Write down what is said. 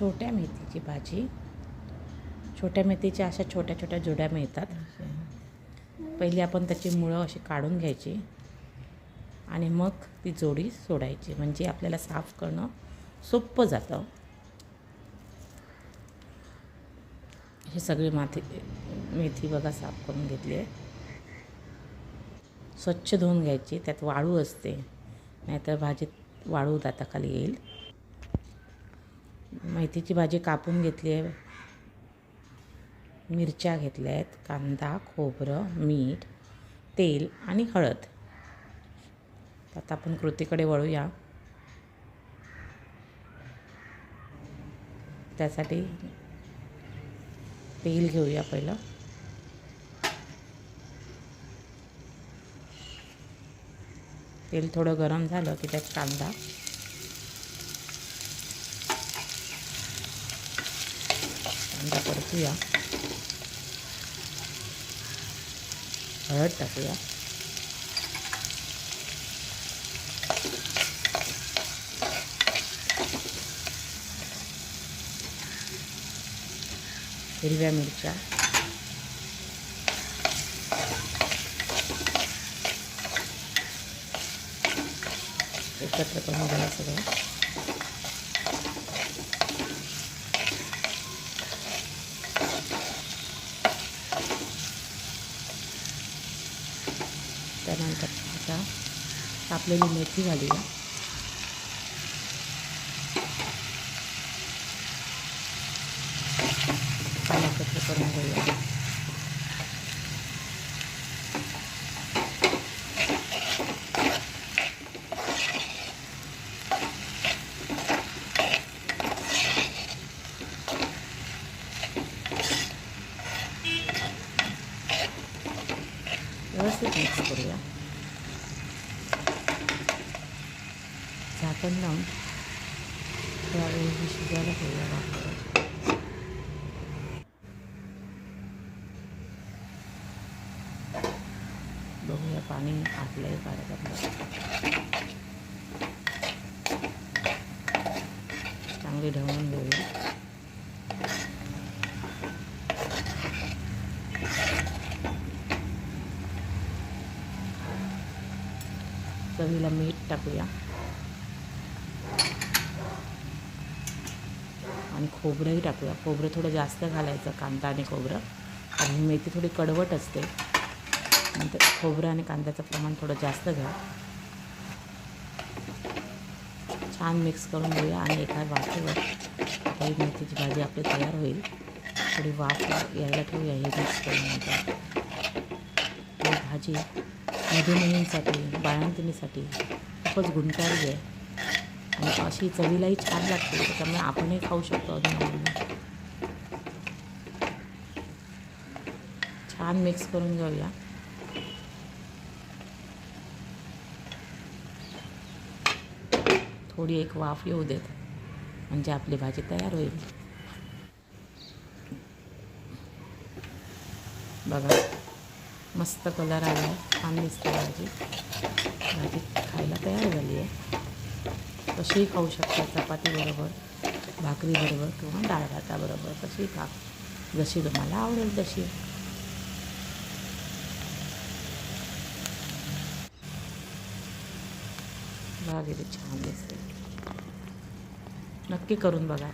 छोट्या मेथीची भाजी. छोट्या मेथीच्या अशा छोट्या छोट्या जोड्या मिळतात. पहिली आपण त्याची मुळं अशी काढून घ्यायची. आणि मग ती जोडी सोडायची. म्हणजे आपल्याला साफ करणं सोपं जातं. हे सगळी माती मेथी बघा साफ करून घेतली आहे. स्वच्छ धुवून घ्यायची. त्यात वाळू असते. नाहीतर भाजीत वाळू दाताखाली येईल. मेथीची भाजी कापून घेतली आहे. मिरच्या घेतल्या आहेत. कांदा खोबरं मीठ तेल आणि हळद. आता आपण कृतीकडे वळूया. त्यासाठी तेल घेऊया पहिलं. तेल थोडं गरम झालं की त्यात कांदा. कांदा परतूया हळद टाकूया हिरव्या मिरच्या एकत्र करून घ्या सगळं त्यानंतर आता कापलेली मेथी घालूया. पाणी करून घेऊया व्यवस्थित मिक्स करूया झाकण लावून थोडा वेळ शिजायला ठेवूया वाफेवर. बघूया पाणी आटलं आहे पाण्यातलं चांगली ढवळून घेऊया चवीला मीठ टाकूया. आणि खोबरंही टाकूया. खोबरं थोडं जास्त घालायचं कांदा आणि खोबरं. आणि मेथी थोडी कडवट असते. नंतर खोबरं आणि कांद्याचं प्रमाण थोडं जास्त घ्या. छान मिक्स करून घेऊया आणि एका वाफेवर ही मेथीची भाजी आपली तयार होईल. थोडी वाफ यायला ठेवूया हे मिक्स करून नंतर ही भाजी मधुमेहींसाठी बाळंतिणीसाठी खूपच गुणकारी आहे. आणि अशी चवीलाही छान लागते त्याच्यामुळे आपणही खाऊ शकतो अजून छान मिक्स करून घेऊया. थोडी एक वाफ येऊ देत म्हणजे आपली भाजी तयार होईल. बघा. मस्त कलर आला आहे छान दिसते भाजी. भाजी खायला तयार झाली आहे कशीही खाऊ शकता चपातीबरोबर भाकरीबरोबर किंवा डाळ भाताबरोबर कशीही खा. जशी तुम्हाला आवडेल तशी. बघा छान दिसते. नक्की करून बघा.